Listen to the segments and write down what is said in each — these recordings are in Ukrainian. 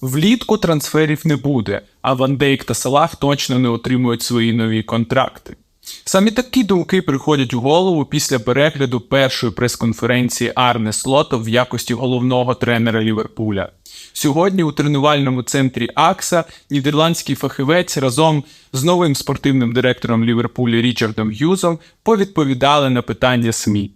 Влітку трансферів не буде, а Ван Дейк та Салах точно не отримують свої нові контракти. Самі такі думки приходять у голову після перегляду першої прес-конференції Арне Слота в якості головного тренера Ліверпуля. Сьогодні у тренувальному центрі Акса нідерландський фахівець разом з новим спортивним директором Ліверпуля Річардом Г'юзом повідповідали на питання СМІ.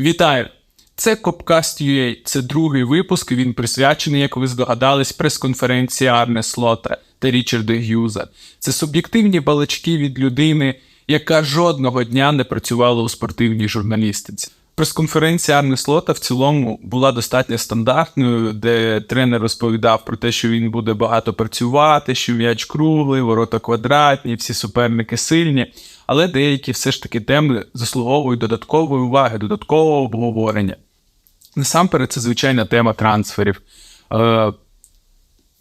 Вітаю! Це Copcast.ua, це другий випуск. Він присвячений, як ви здогадались, прес-конференції Арне Слота та Річарда Г'юза. Це суб'єктивні балачки від людини, яка жодного дня не працювала у спортивній журналістиці. Прес-конференція Арне Слота в цілому була достатньо стандартною, де тренер розповідав про те, що він буде багато працювати, що м'яч круглий, ворота квадратні, всі суперники сильні. Але деякі все ж таки теми заслуговують додаткової уваги, додаткового обговорення. Насамперед, це звичайна тема трансферів.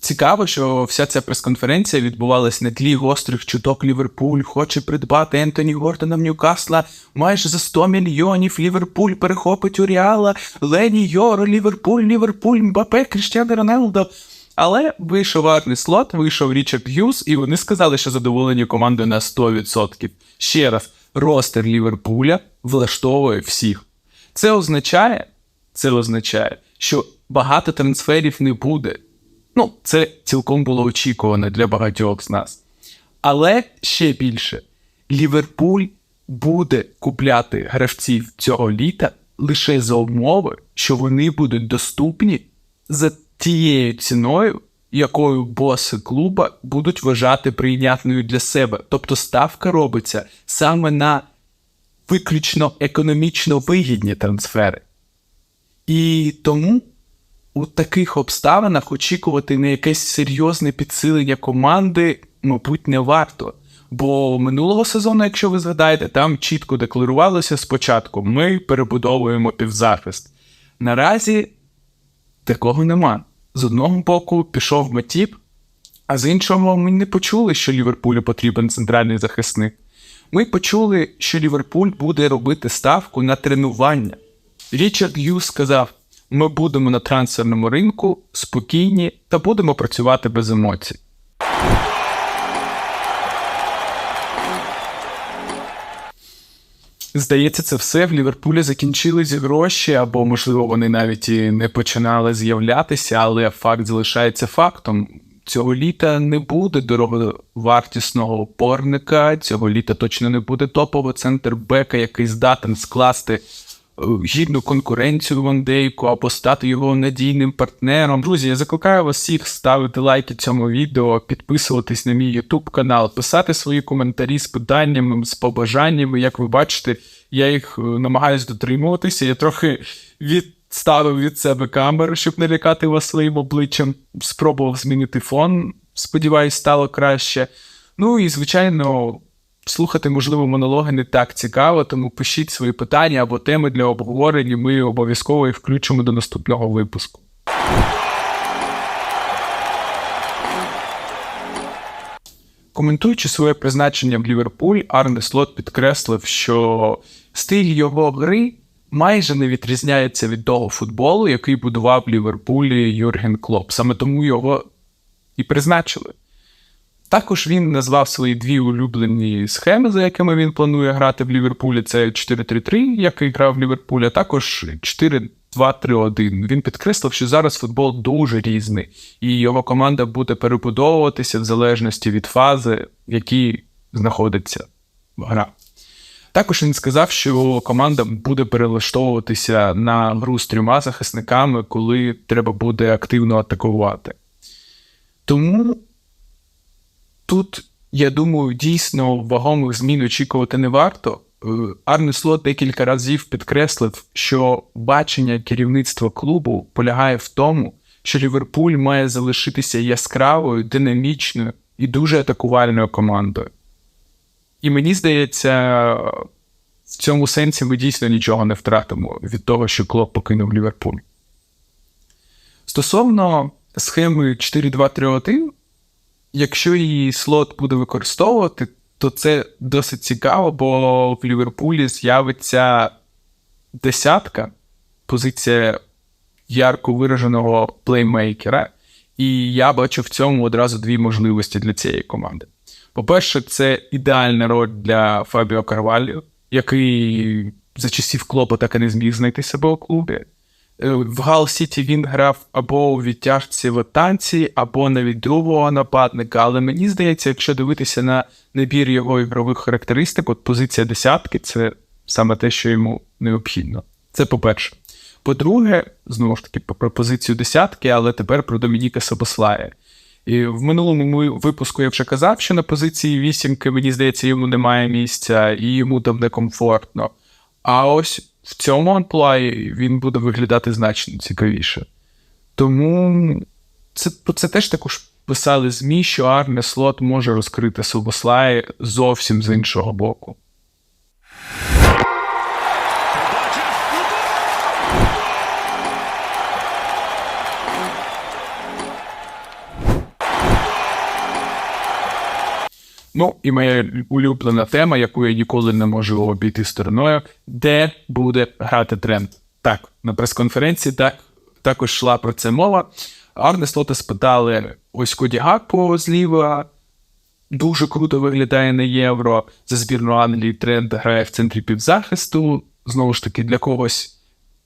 Цікаво, що вся ця прес-конференція відбувалась на тлі гострих чуток Ліверпуль хоче придбати Ентоні Гордона в Ньюкасла майже за 100 мільйонів. Ліверпуль перехопить у Реала, Лені Йоро, Ліверпуль, Ліверпуль, Мбапе, Кріштіану Рональдо. Але вийшов Арний Слот, вийшов Річард Г'юз, і вони сказали, що задоволені командою на 100%. Ще раз, ростер Ліверпуля влаштовує всіх. Це означає, це означає, що багато трансферів не буде. Ну, це цілком було очікувано для багатьох з нас. Але ще більше, Ліверпуль буде купляти гравців цього літа лише за умови, що вони будуть доступні за тією ціною, якою боси клуба будуть вважати прийнятною для себе. Тобто ставка робиться саме на виключно економічно вигідні трансфери. І тому у таких обставинах очікувати на якесь серйозне підсилення команди, мабуть, не варто. Бо минулого сезону, якщо ви згадаєте, там чітко декларувалося спочатку: ми перебудовуємо півзахист. Наразі такого нема. З одного боку пішов Матіп, а з іншого ми не почули, що Ліверпулю потрібен центральний захисник. Ми почули, що Ліверпуль буде робити ставку на тренування. Річард Ю сказав: ми будемо на трансферному ринку спокійні та будемо працювати без емоцій. Здається, це все в Ліверпулі закінчились гроші, або, можливо, вони навіть і не починали з'являтися, але факт залишається фактом. Цього літа не буде дороговартісного опорника, цього літа точно не буде топового центр бека, який здатен скласти гідну конкуренцію Вандейку або стати його надійним партнером. Друзі, я закликаю вас всіх ставити лайки цьому відео, підписуватись на мій YouTube канал, писати свої коментарі з питаннями, з побажаннями. Як ви бачите, я їх е, намагаюсь дотримуватися. Я трохи відставив від себе камеру, щоб не лякати вас своїм обличчям. Спробував змінити фон. Сподіваюсь, стало краще. Ну і звичайно. Слухати, можливо, монологи не так цікаво, тому пишіть свої питання або теми для обговорення. Ми обов'язково їх включимо до наступного випуску. Коментуючи своє призначення в Ліверпуль, Арне Слот підкреслив, що стиль його гри майже не відрізняється від того футболу, який будував в Ліверпулі Юрген Клоп. Саме тому його і призначили. Також він назвав свої дві улюблені схеми, за якими він планує грати в Ліверпулі. Це 4-3-3, який грав в Ліверпулі, а також 4-2-3-1. Він підкреслив, що зараз футбол дуже різний, і його команда буде перебудовуватися в залежності від фази, в якій знаходиться гра. Також він сказав, що команда буде перелаштовуватися на гру з трьома захисниками, коли треба буде активно атакувати. Тому Тут, я думаю, дійсно вагомих змін очікувати не варто. Е, Арне Слот декілька разів підкреслив, що бачення керівництва клубу полягає в тому, що Ліверпуль має залишитися яскравою, динамічною і дуже атакувальною командою. І мені здається, в цьому сенсі ми дійсно нічого не втратимо від того, що Клоп покинув Ліверпуль. Стосовно схеми 4-2-3-1, якщо її слот буде використовувати, то це досить цікаво, бо в Ліверпулі з'явиться десятка, позиція ярко вираженого плеймейкера. І я бачу в цьому одразу дві можливості для цієї команди. По-перше, це ідеальна роль для Фабіо Карваліо, який за часів Клопа так і не зміг знайти себе у клубі. Е, В Гал Сіті він грав або у відтяжці в танці, або навіть другого нападника. Але мені здається, якщо дивитися на набір його ігрових характеристик, от позиція десятки це саме те, що йому необхідно. Це по-перше. По-друге, знову ж таки, про позицію десятки, але тепер про Домініка Собослая. І в минулому випуску я вже казав, що на позиції вісімки, мені здається, йому немає місця і йому там некомфортно. А ось в цьому амплуаї він буде виглядати значно цікавіше. Тому це, про це теж також писали ЗМІ, що Арне Слот може розкрити Собослай зовсім з іншого боку. Ну, і моя улюблена тема, яку я ніколи не можу обійти стороною, де буде грати тренд. Так, на прес-конференції так, також йшла про це мова. Арне Слота спитали: ось Коді Гакпо зліва. Дуже круто виглядає на євро. За збірну Англії тренд грає в центрі півзахисту. Знову ж таки, для когось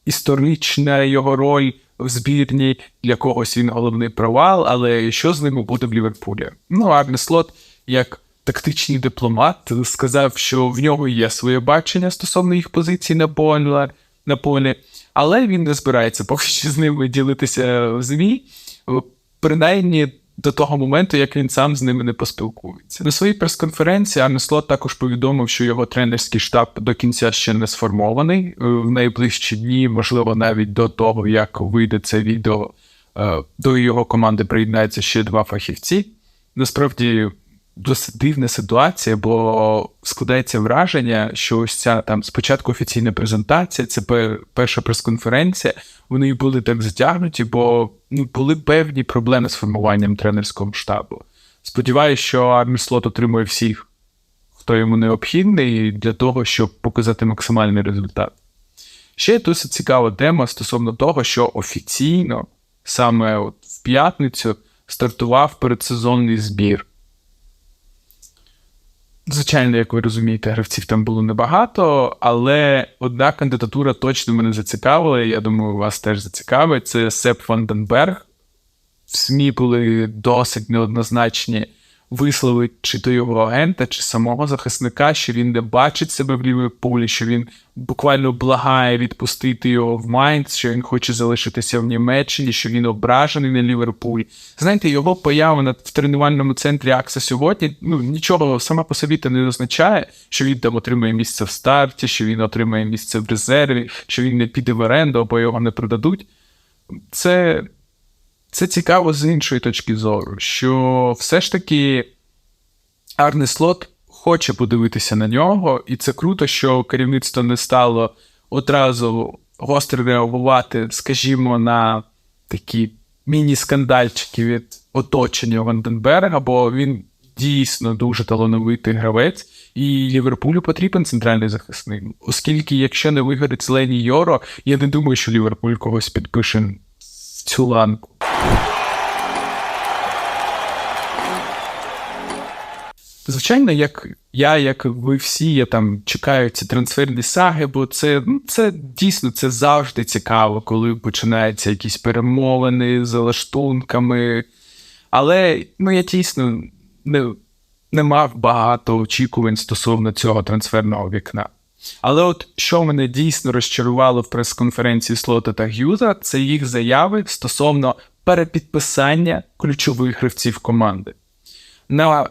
історична його роль в збірні, для когось він головний провал, але що з ними буде в Ліверпулі? Ну, Арне Слот, як тактичний дипломат, сказав, що в нього є своє бачення стосовно їх позицій на полі, на полі, але він не збирається поки що з ними ділитися в ЗМІ, принаймні до того моменту, як він сам з ними не поспілкується. На своїй прес-конференції Арне Слот також повідомив, що його тренерський штаб до кінця ще не сформований. Е, В найближчі дні, можливо, навіть до того, як вийде це відео, е, до його команди приєднаються ще два фахівці. Насправді досить дивна ситуація, бо складається враження, що ось ця там спочатку офіційна презентація, це перша прес-конференція. Вони були так затягнуті, бо ну, були певні проблеми з формуванням тренерського штабу. Сподіваюся, що Армі Слот отримує всіх, хто йому необхідний, для того, щоб показати максимальний результат. Ще є досить цікава тема стосовно того, що офіційно саме от в п'ятницю стартував передсезонний збір. Звичайно, як ви розумієте, гравців там було небагато, але одна кандидатура точно мене зацікавила, я думаю, вас теж зацікавить. Це Сеп Ванденберг. В СМІ були досить неоднозначні вислови чи то його агента, чи самого захисника, що він не бачить себе в Ліверпулі, що він буквально благає відпустити його в Майнц, що він хоче залишитися в Німеччині, що він ображений на Ліверпуль. Знаєте, його поява в тренувальному центрі Акса сьогодні ну нічого сама по собі не означає, що він там отримає місце в старті, що він отримає місце в резерві, що він не піде в оренду або його не продадуть. Це це цікаво з іншої точки зору, що все ж таки Арне Слот хоче подивитися на нього, і це круто, що керівництво не стало одразу гостро реагувати, скажімо, на такі міні-скандальчики від оточення Ванденберга, бо він дійсно дуже талановитий гравець, і Ліверпулю потрібен центральний захисник. Оскільки, якщо не вигорить зелені Йоро, я не думаю, що Ліверпуль когось підпише в цю ланку. Звичайно, як я, як ви всі, я там чекаю ці трансферні саги, бо це, ну, це дійсно це завжди цікаво, коли починаються якісь перемовини з лаштунками. Але ну, я дійсно не, не мав багато очікувань стосовно цього трансферного вікна. Але от що мене дійсно розчарувало в прес-конференції Слота та Г'юза, це їх заяви стосовно перепідписання ключових гравців команди.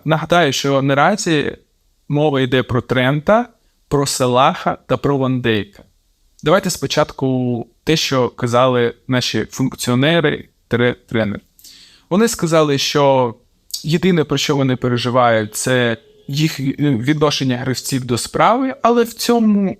Нагадаю, що наразі мова йде про Трента, про Салаха та про Вандейка. Давайте спочатку те, що казали наші функціонери тире тренери. Вони сказали, що єдине, про що вони переживають, це їх відношення гравців до справи, але в цьому.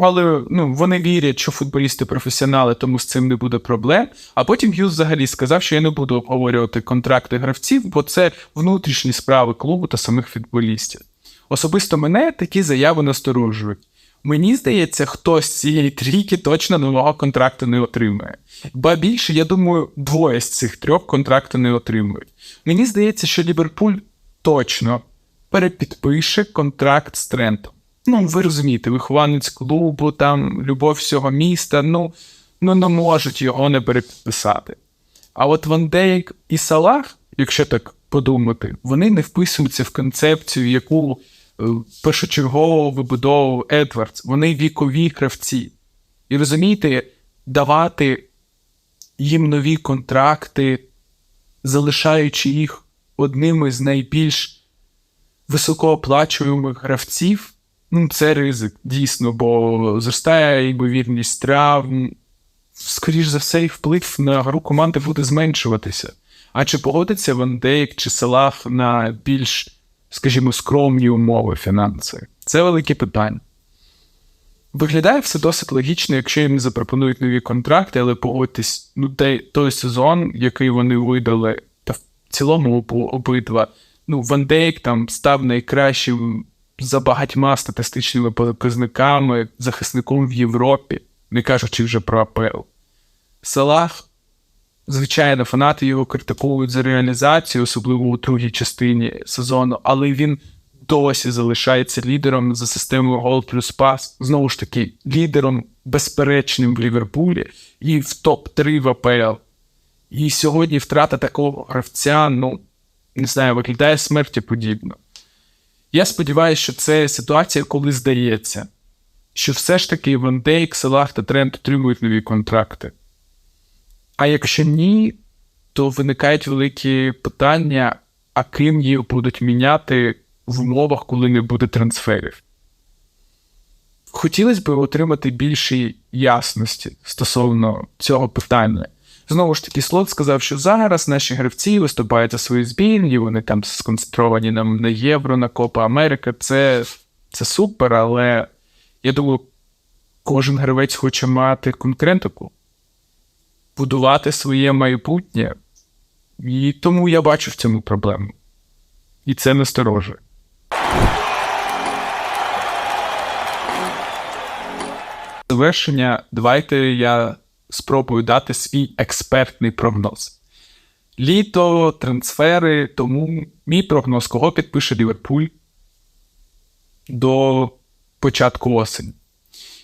Але ну, вони вірять, що футболісти професіонали, тому з цим не буде проблем. А потім Гюз взагалі сказав, що я не буду обговорювати контракти гравців, бо це внутрішні справи клубу та самих футболістів. Особисто мене такі заяви насторожують. Мені здається, хтось з цієї трійки точно нового контракту не отримає. Ба більше, я думаю, двоє з цих трьох контракту не отримують. Мені здається, що Ліверпуль точно перепідпише контракт з Трентом. Ну, ви розумієте, вихованець клубу, там любов всього міста, ну, ну не можуть його не перепідписати. А от Ван Дейк і Салах, якщо так подумати, вони не вписуються в концепцію, яку е, першочергово вибудовував Едвардс. Вони вікові гравці. І розумієте, давати їм нові контракти, залишаючи їх одними з найбільш високооплачуємих гравців, ну це ризик, дійсно, бо зростає ймовірність травм. Скоріш за все, вплив на гру команди буде зменшуватися. А чи погодиться Ван Дейк чи Салах на більш, скажімо, скромні умови фінанси? Це велике питання. Виглядає все досить логічно, якщо їм запропонують нові контракти, але погодьтесь, ну той, той сезон, який вони видали, та в цілому обидва, ну, Ван Дейк там став найкращим за багатьма статистичними показниками захисником в Європі, не кажучи вже про АПЛ. Салах, звичайно, фанати його критикують за реалізацію, особливо у другій частині сезону, але він досі залишається лідером за системою гол плюс пас. Знову ж таки, лідером безперечним в Ліверпулі і в топ-3 в АПЛ. І сьогодні втрата такого гравця, ну, не знаю, виглядає смерті подібно. Я сподіваюся, що це ситуація, коли здається, що все ж таки Ван Салах та Трент отримують нові контракти. А якщо ні, то виникають великі питання, а ким їх будуть міняти в умовах, коли не буде трансферів. Хотілося б отримати більше ясності стосовно цього питання. Знову ж таки, Слот сказав, що зараз наші гравці виступають за свої збірні, вони там сконцентровані нам на Євро, на Копа Америка. Це, Це супер, але я думаю, кожен гравець хоче мати конкретику, будувати своє майбутнє. І тому я бачу в цьому проблему. І це насторожує. Завершення, давайте я спробую дати свій експертний прогноз. Літо, трансфери, тому мій прогноз, кого підпише Ліверпуль до початку осені.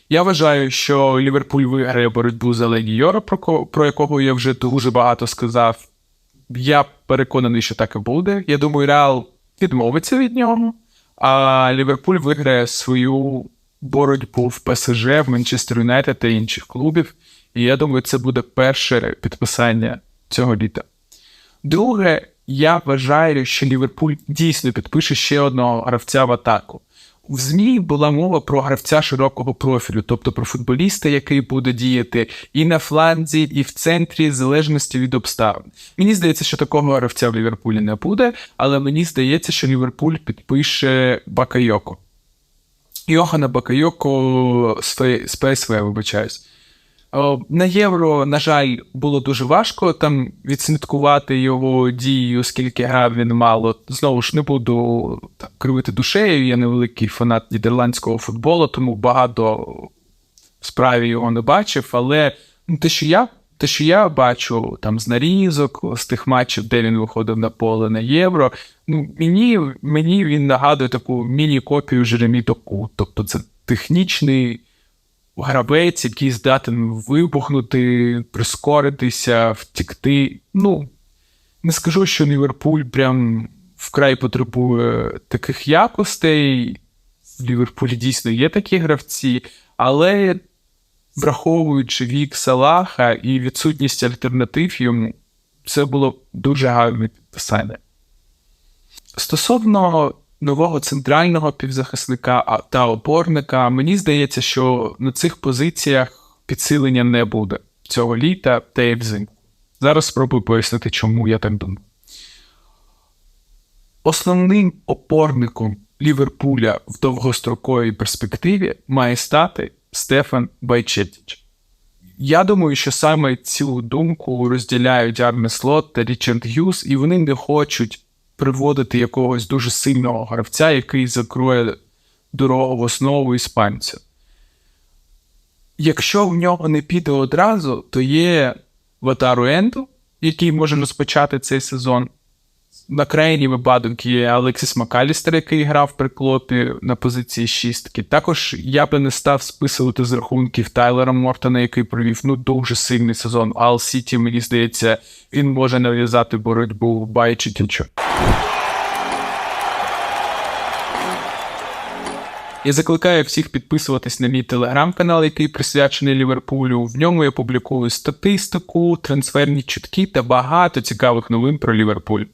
Я вважаю, що Ліверпуль виграє боротьбу за Легі Йора, про якого я вже дуже багато сказав. Я переконаний, що так і буде. Я думаю, Реал відмовиться від нього, а Ліверпуль виграє свою боротьбу в ПСЖ, в Манчестер Юнайтед та інших клубів. І я думаю, це буде перше підписання цього літа. Друге, я вважаю, що Ліверпуль дійсно підпише ще одного гравця в атаку. В ЗМІ була мова про гравця широкого профілю, тобто про футболіста, який буде діяти і на фланзі, і в центрі, в залежності від обставин. Мені здається, що такого гравця в Ліверпулі не буде, але мені здається, що Ліверпуль підпише Бакайоко. Йохана Бакайоко з ПСВ, вибачаюсь. На євро, на жаль, було дуже важко там відслідкувати його дії, оскільки грав він мало. Знову ж не буду так, кривити душею. Я невеликий фанат нідерландського футболу, тому багато справі його не бачив. Але ну, те, що я те, що я бачу там з нарізок, з тих матчів, де він виходив на поле на євро, ну мені мені він нагадує таку міні-копію Жеремі Току. Тобто це технічний гравець, який здатен вибухнути, прискоритися, втікти. Ну, не скажу, що Ліверпуль прям вкрай потребує таких якостей. В Ліверпулі дійсно є такі гравці, але враховуючи вік Салаха і відсутність альтернатив йому, це було дуже гарне підписання. Стосовно нового центрального півзахисника та опорника. Мені здається, що на цих позиціях підсилення не буде цього літа та й взимку. Зараз спробую пояснити, чому я так думаю. Основним опорником Ліверпуля в довгостроковій перспективі має стати Стефан Байчетіч. Я думаю, що саме цю думку розділяють Арне Слот та Річард Гюс, і вони не хочуть приводити якогось дуже сильного гравця, який закроє дорогу в основу іспанця. Якщо в нього не піде одразу, то є Ватару Енду, який може розпочати цей сезон. На крайній випадок є Алексіс Макалістер, який грав при клопі на позиції шістки. Також я би не став списувати з рахунків Тайлера Мортона, який провів ну дуже сильний сезон. Ал Сіті, мені здається, він може нав'язати боротьбу Байчетічу. Я закликаю всіх підписуватись на мій телеграм-канал, який присвячений Ліверпулю. В ньому я публікую статистику, трансферні чутки та багато цікавих новин про Ліверпуль.